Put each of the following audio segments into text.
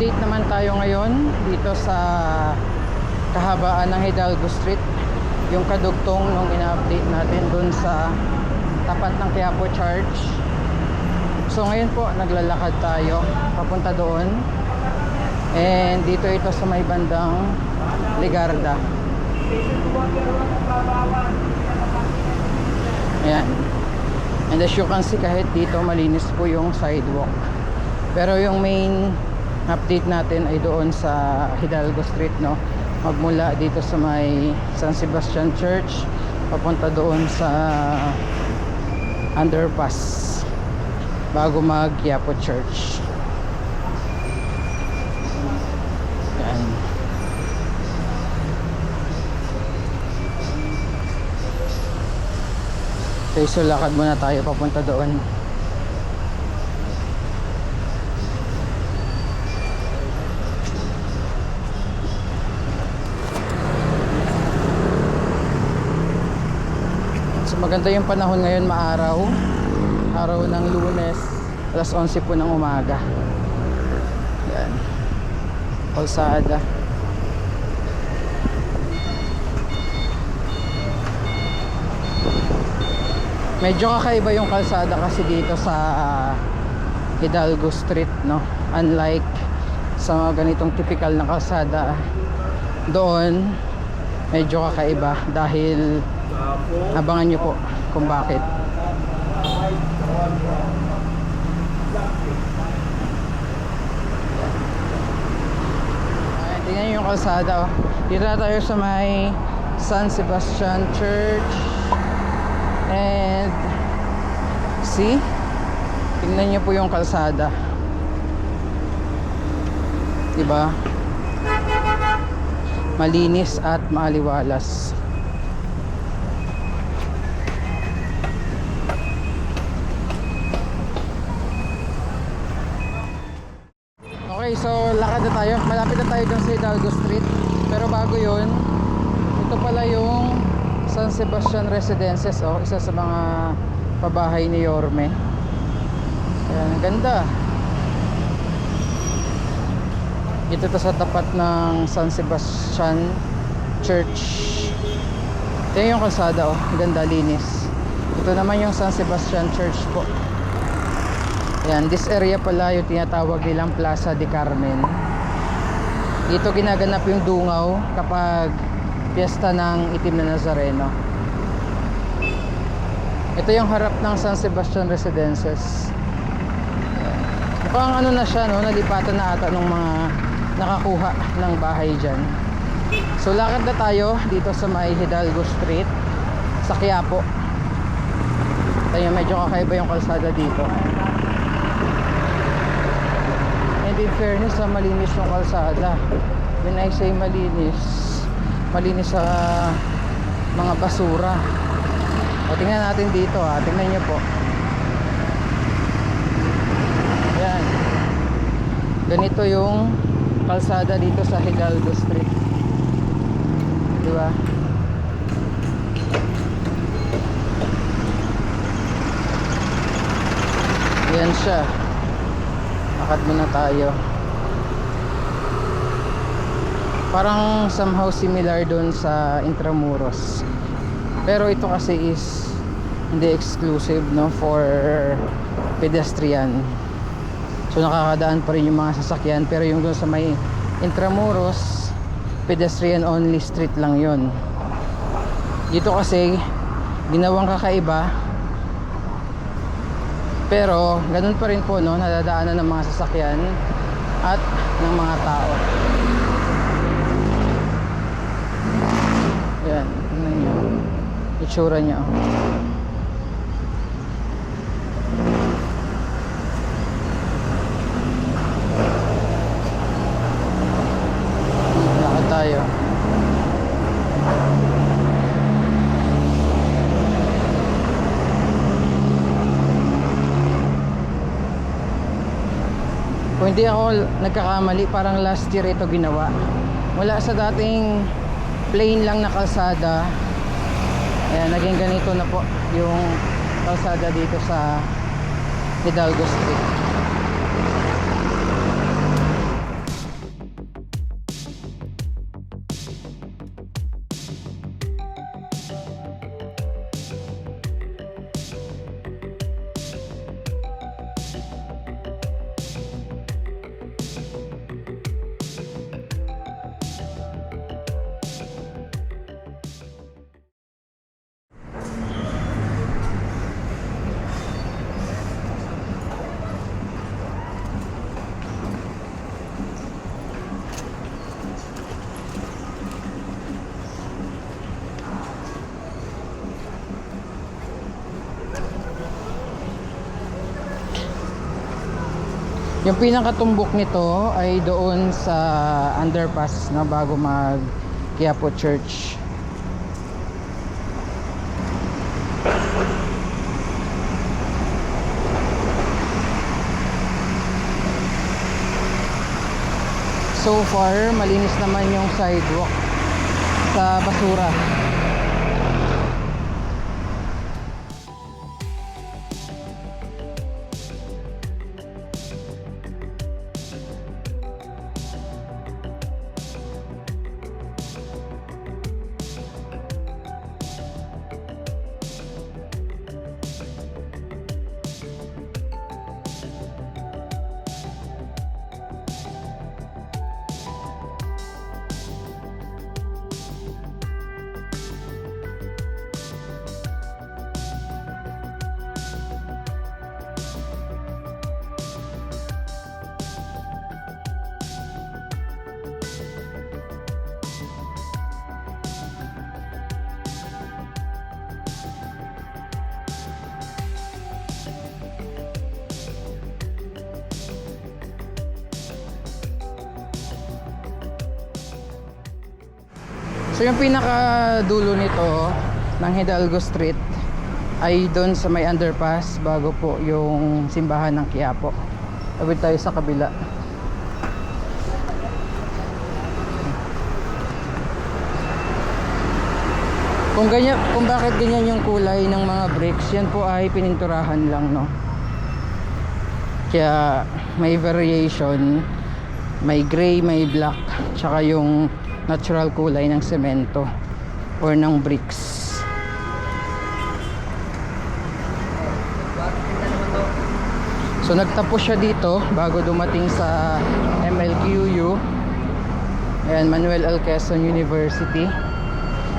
Update naman tayo ngayon dito sa kahabaan ng Hidalgo Street yung kadugtong nung ina-update natin dun sa tapat ng Quiapo Church. So ngayon po naglalakad tayo papunta doon. And dito ito sa may bandang Ligarda. Ayan. And as you can see kahit dito malinis po yung sidewalk. Pero yung main update natin ay doon sa Hidalgo Street no. Magmula dito sa may San Sebastian Church papunta doon sa underpass bago mag Quiapo Church. Yan. So lakad muna tayo papunta doon. So maganda yung panahon ngayon maaraw. Araw ng lunes, alas 11 po ng umaga. Yan. Kalsada. Medyo kakaiba yung kalsada kasi dito sa ah, Hidalgo Street, no? Unlike sa mga ganitong typical na kalsada doon, medyo kakaiba dahil Abangan nyo po kung bakit. Ayan, tingnan nyo yung kalsada. Oh. Dito tayo sa may San Sebastian Church. And see? Tingnan nyo po yung kalsada. Diba? Malinis at maaliwalas. Okay, so lakad na tayo. Malapit na tayo dun sa Hidalgo Street. Pero bago yun, ito pala yung San Sebastian Residences. Oh, isa sa mga pabahay ni Yorme. Ang ganda. Ito to sa tapat ng San Sebastian Church. Ito yung kalsada, oh. Ganda, linis. Ito naman yung San Sebastian Church po. Yan, this area pala yung tinatawag nilang Plaza de Carmen. Dito ginaganap yung dungaw kapag piyesta ng itim na Nazareno. Ito yung harap ng San Sebastian Residences. Mukhang ano na siya, no? nalipatan na ata ng mga nakakuha ng bahay dyan. So lakad na tayo dito sa may Hidalgo Street sa Quiapo. Tayo medyo kakaiba yung kalsada dito. And in fairness, sa malinis yung kalsada. When I say malinis, malinis sa mga basura. O tingnan natin dito ha, tingnan nyo po. Yan. Ganito yung kalsada dito sa Hidalgo Street. Di ba? Yan siya. Lakad muna tayo. Parang somehow similar doon sa Intramuros. Pero ito kasi is hindi exclusive no for pedestrian. So nakakadaan pa rin yung mga sasakyan pero yung doon sa may Intramuros pedestrian only street lang yon. Dito kasi ginawang kakaiba pero ganun pa rin po no, nadadaanan ng mga sasakyan at ng mga tao. Yan, tingnan nyo. Itsura niya. oh. Tayo. Kung hindi ako nagkakamali, parang last year ito ginawa. Mula sa dating plain lang na kalsada, ayan, naging ganito na po yung kalsada dito sa Hidalgo Street. Yung pinakatumbok nito ay doon sa underpass na bago mag Quiapo Church. So far, malinis naman yung sidewalk sa basura. So yung pinaka dulo nito ng Hidalgo Street ay doon sa may underpass bago po yung simbahan ng Quiapo. Tawid tayo sa kabila. Kung ganyan, kung bakit ganyan yung kulay ng mga bricks, yan po ay pininturahan lang, no. Kaya may variation, may gray, may black, tsaka yung natural kulay ng semento or ng bricks. So nagtapos siya dito bago dumating sa MLQU Ayan, Manuel L. Quezon University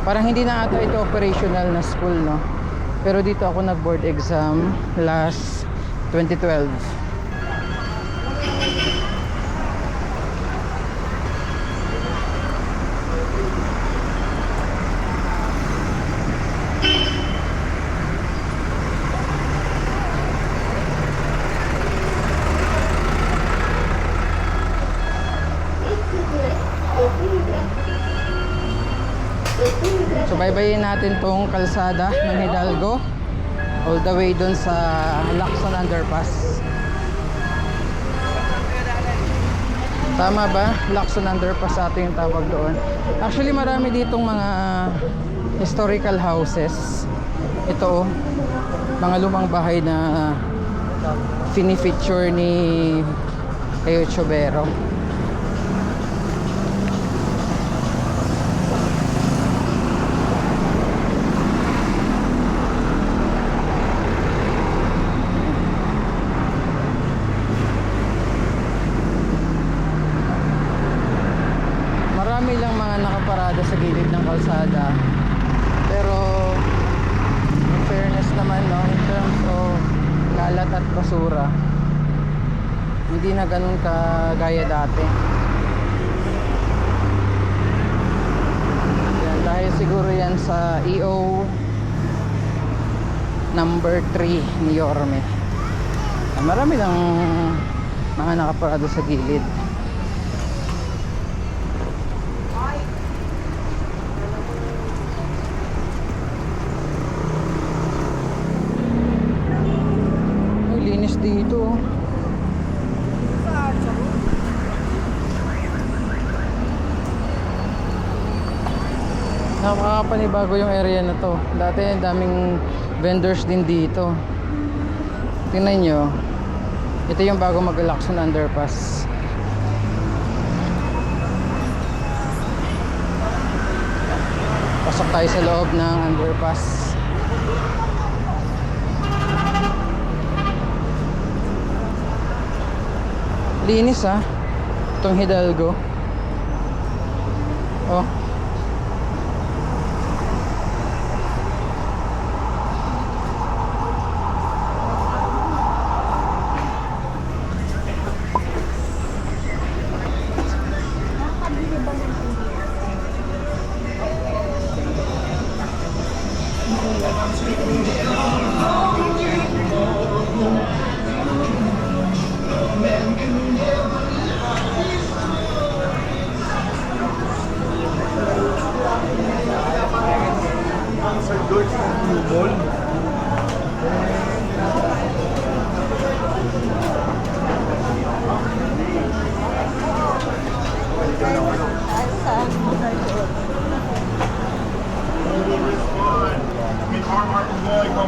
Parang hindi na ata ito operational na school no Pero dito ako nag board exam last 2012 So baybayin natin tong kalsada ng Hidalgo all the way dun sa Lacson Underpass. Tama ba? Lacson Underpass atin yung tawag doon. Actually marami ditong mga historical houses. Ito oh, mga lumang bahay na fini-feature ni Leo Chobero. Marami lang mga nakaparada sa gilid ng kalsada. Pero in fairness naman no, in terms of kalat at basura, hindi na ganun kagaya dati. Yan, dahil siguro yan sa EO number 3 ni Yorme. Marami lang mga nakaparada sa gilid. Ay, linis dito. oh. Panibago yung area na to. Dati daming vendors din dito. Tingnan nyo. Ito yung bago mag-Lacson Underpass. Pasok tayo sa loob ng underpass. Linis ah. Itong Hidalgo. Oh.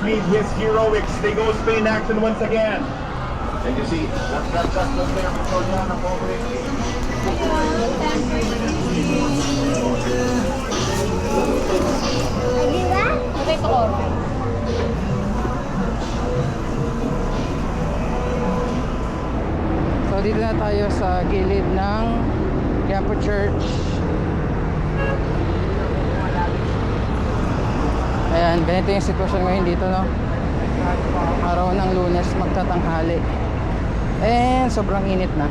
Complete his heroic Stego Spain action once again. And you see, that's that's that's the there Victoriano Pobre. Okay to order. So dito na tayo sa gilid ng Quiapo Church. Ayan, ganito yung sitwasyon ngayon dito, no? Araw ng lunes, magtatanghali. And sobrang init na.